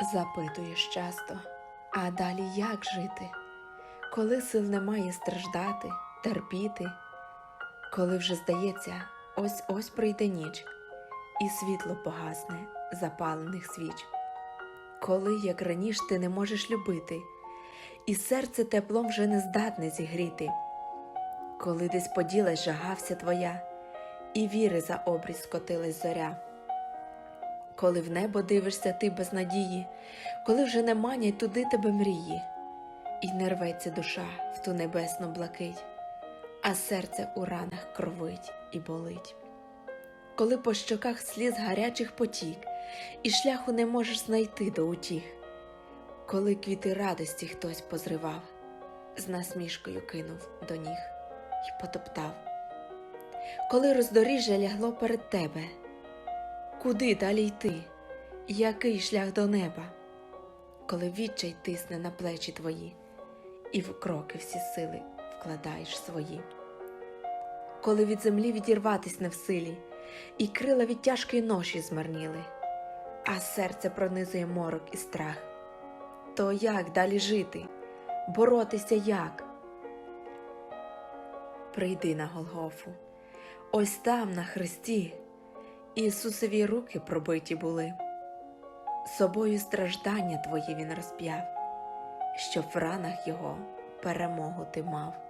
Запитуєш часто, а далі як жити? Коли сил немає страждати, терпіти, коли вже здається, ось ось прийде ніч, і світло погасне запалених свіч. Коли, як раніше, ти не можеш любити, і серце теплом вже не здатне зігріти, коли десь поділась жагався твоя, і віри за обріз скотилась зоря коли в небо дивишся ти без надії, коли вже не манять туди тебе мрії, і не рветься душа в ту небесну блакить, а серце у ранах кровить і болить. Коли по щоках сліз гарячих потік, і шляху не можеш знайти до утіх, коли квіти радості хтось позривав, з насмішкою кинув до ніг і потоптав, коли роздоріжжя лягло перед тебе. Куди далі йти? Який шлях до неба? Коли відчай тисне на плечі твої, і в кроки всі сили вкладаєш свої, коли від землі відірватись не в силі, і крила від тяжкої ноші змарніли, а серце пронизує морок і страх, то як далі жити, боротися як? Прийди на Голгофу, ось там на хресті. Ісусові руки пробиті були, собою страждання твої він розп'яв, щоб в ранах його перемогу ти мав.